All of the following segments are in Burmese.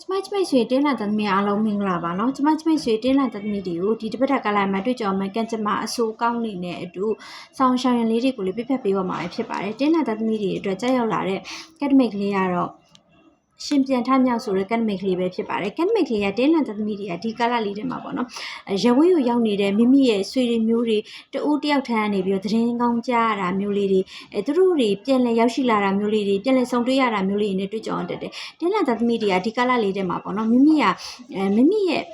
ကျမကျမိတ်ရွှေတင်းလန်သမီးအားလုံးမင်္ဂလာပါနော်ကျမကျမိတ်ရွှေတင်းလန်သမီးတွေကိုဒီတစ်ပတ်ကလာမှာတွေ့ကြမှာကန်ကျမအဆိုးကောင်းနေတဲ့အတူဆောင်းရှောင်ရင်လေးတွေကိုလည်းပြပြပေးပါမှာဖြစ်ပါတယ်တင်းလန်သမီးတွေအတွက်ကြောက်ရောက်လာတဲ့ကက်ဒမစ်ကလေးကတော့ ရှင်ပြန်ထမြောက်ဆိုတဲ့ academic လေးပဲဖြစ်ပါတယ် academic လေးကတင်းလန်သမီးတွေကဒီကာလလေးထဲမှာပေါ့နော်ရဝေးကိုရောက်နေတဲ့မိမိရဲ့ဆွေတွေမျိုးတွေတဦးတယောက်ထမ်းကနေပြီးတော့သတင်းကောင်းကြားရတာမျိုးလေးတွေအဲသူတို့တွေပြန်လည်ရောက်ရှိလာတာမျိုးလေးတွေပြန်လည်ဆုံတွေ့ရတာမျိုးလေးတွေနဲ့တွေ့ကြုံတတ်တယ်တင်းလန်သမီးတွေကဒီကာလလေးထဲမှာပေါ့နော်မိမိကအဲမိမိရဲ့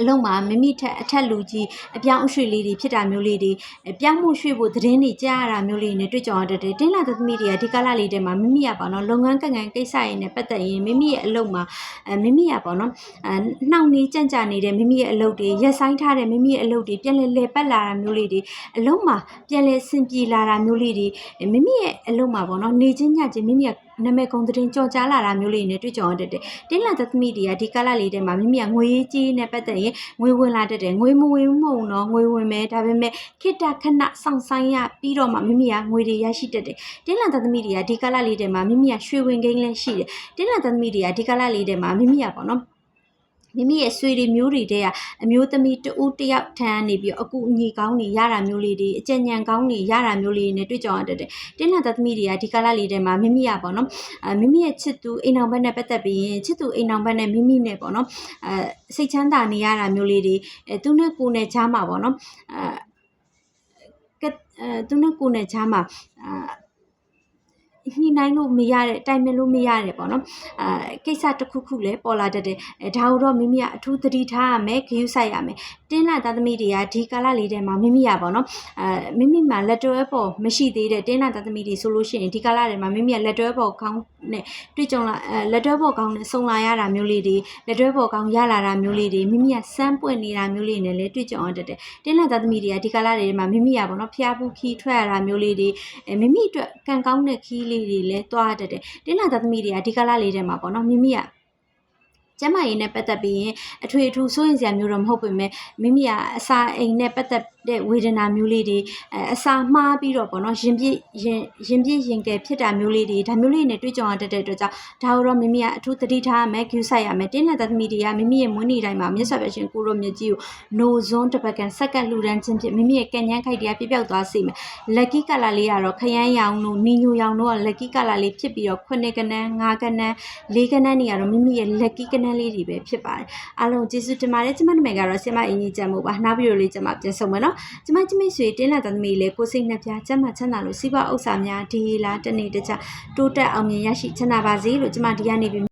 အလုံးမှာမိမိထက်အထက်လူကြီးအပြောင်းအရွှေ့လေးတွေဖြစ်တာမျိုးလေးတွေအပြောင်းမှုရွှေ့ဖို့သတင်းတွေကြားရတာမျိုးလေးတွေနဲ့တွေ့ကြုံရတတ်တယ်တင်းလာသသမီးတွေကဒီကာလလေးထဲမှာမိမိကပေါ့နော်လုပ်ငန်းကံကံကိစ္စရင်းနဲ့ပတ်သက်ရင်မိမိရဲ့အလုပ်မှာအဲမိမိကပေါ့နော်အဲနှောင့်နှေးကြန့်ကြာနေတဲ့မိမိရဲ့အလုပ်တွေရက်ဆိုင်ထားတဲ့မိမိရဲ့အလုပ်တွေပြန်လဲလဲပတ်လာတာမျိုးလေးတွေအလုံးမှာပြန်လဲဆင်ပြေလာတာမျိုးလေးတွေမိမိရဲ့အလုပ်မှာပေါ့နော်နေချင်းညချင်းမိမိကနာမည်ကုံသတင်းကြော်ကြားလာတာမျိုးလေးတွေနဲ့တွေ့ကြုံရတတ်တယ်တင်းလာသသမီးတွေကဒီကာလလေးထဲမှာမိမိကငွေရေးကြေးရေးနဲ့ပတ်သက်ရင်ငွေဝင်လာတတ်တယ်ငွေမဝင်ဘူးမဟုတ်ဘူးနော်ငွေဝင်မယ်ဒါပေမဲ့ခိတ္တခဏစောင့်ဆိုင်ရပြီးတော့မှမိမိကငွေတွေရရှိတတ်တယ်တင်းလာသမီးတွေကဒီကာလလေးထဲမှာမိမိကရွှေဝင်ကိန်းလည်းရှိတယ်တင်းလာသမီးတွေကဒီကာလလေးထဲမှာမိမိကပေါ့နော် မိမိရဲ့ဆွေတွေမျိုးတွေတဲ့ကအမျိုးသမီးတဦးတစ်ယောက်ထမ်းနေပြီးတော့အကူအညီကောင်းတွေရတာမျိုးလေးတွေအကြံဉာဏ်ကောင်းတွေရတာမျိုးလေးတွေနဲ့တွေ့ကြုံရတတ်တယ်တင်းလာသမီးတွေကဒီကာလလေးထဲမှာမိမိကပေါ့နော်အဲမိမိရဲ့ချစ်သူအိမ်အောင်ဘက်နဲ့ပတ်သက်ပြီးရင်ချစ်သူအိမ်အောင်ဘက်နဲ့မိမိနဲ့ပေါ့နော်အဲစိတ်ချမ်းသာနေရတာမျိုးလေးတွေအဲသူနဲ့ကိုယ်နဲ့ချားမှာပေါ့နော်အဲကအဲသူနဲ့ကိုယ်နဲ့ချားမှာအာ ညှိနှိုင်းလို့မရတဲ့တိုင်ပင်လို့မရတဲ့ပေါ့နော်အာကိစ္စတစ်ခုခုလည်းပေါ်လာတတ်တယ်အဲဒါကိုတော့မိမိကအထူးသတိထားရမယ်ဂရုစိုက်ရမယ်တင်းလာသားသမီးတွေကဒီကာလလေးထဲမှာမိမိရပေါ့နော်အာမိမိမှာလက်တွဲပေါ်မရှိသေးတဲ့တင်းလာသားသမီးတွေဆိုလို့ရှိရင်ဒီကာလထဲမှာမိမိကလက်တွဲပေါ်ကောင်း နဲ့တွေ့ကြုံလာအဲလက်တွဲပေါ်ကောင်းနဲ့ဆုံလာရတာမျိုးလေးတွေလက်တွဲပေါ်ကောင်းရလာတာမျိုးလေးတွေမိမိကစမ်းပွင့်နေတာမျိုးလေးနဲ့လည်းတွေ့ကြုံရတတ်တယ်တင်းလာသားသမီးတွေကဒီကာလတွေမှာမိမိရပေါ့နော်ဖျားဖူးခီးထွက်ရတာမျိုးလေးတွေအဲမိမိအတွက်ကံကောင်းတဲ့ခီးလေးတွေလည်းတွားတတ်တယ်တင်းလာသားသမီးတွေကဒီကာလလေးထဲမှာပေါ့နော်မိမိကကျမကြီးနဲ့ပတ်သက်ပြီးရင်အထွေအထူးစိုးရင်စရာမျိုးတော့မဟုတ်ပေမဲ့မိမိကအစာအိမ်နဲ့ပတ်သက်တဲ့ဝေဒနာမျိုးလေးတွေအအစာမှားပြီးတော့ပေါ့နော်ရင်ပြည့်ရင်ရင်ပြည့်ရင်ကယ်ဖြစ်တာမျိုးလေးတွေဒါမျိုးလေးနဲ့တွေ့ကြုံရတတ်တဲ့အတွက်ကြောင့်ဒါကိုတော့မိမိကအထူးသတိထားရမယ်ဂရုစိုက်ရမယ်တင်းနဲ့သမီးတွေကမိမိရဲ့မွေးနေ့တိုင်းမှာမြတ်စွာဘုရားရှင်ကိုရောမြတ်ကြီးကိုနိုဇွန်းတစ်ပတ်ကန်စက္ကန့်လှူဒန်းခြင်းဖြင့်မိမိရဲ့ကံဉန်းခိုက်တရားပြပြောက်သွားစေမယ်လက်ကီကလာလေးကတော့ခရမ်းရောင်တို့နီညိုရောင်တို့ကလက်ကီကလာလေးဖြစ်ပြီးတော့ခုနှစ်ကနန်းငါးကနန်းလေးကနန်းနေရတော့မိမိရဲ့လက်ကီကနန်းလေးတွေပဲဖြစ်ပါတယ်အားလုံးကျေးဇူးတင်ပါတယ်ကျမနာမည်ကတော့ဆင်မအင်းကြီးကြံမို့ပါနောက်ဗီဒီယိုလေးကျမပြန်ဆုံမယ်နော်ကျမကျမိတ်ဆွေတင်းလာတဲ့သမီးလေးကိုစိတ်နှပြကျမ်းမာချမ်းသာလို့စီးပွားဥစ္စာများဒီလာတနေ့တခြားတိုးတက်အောင်မြင်ရရှိချမ်းသာပါစေလို့ကျမဒီကနေ့ပြီး